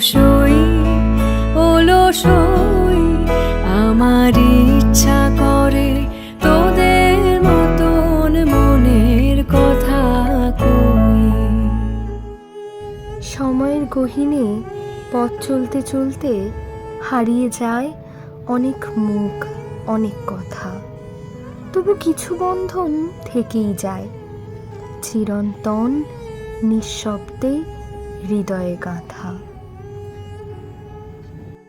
সই ওলো সই আমার ইচ্ছা করে তোদের মতন মনের কথা কই। সময়ের গহীনে পথ চলতে চলতে হারিয়ে যায় অনেক মুখ, অনেক কথা। তবু কিছু বন্ধন থেকেই যায়। চিরন্তন নিঃশব্দে হৃদয়ে গাঁথা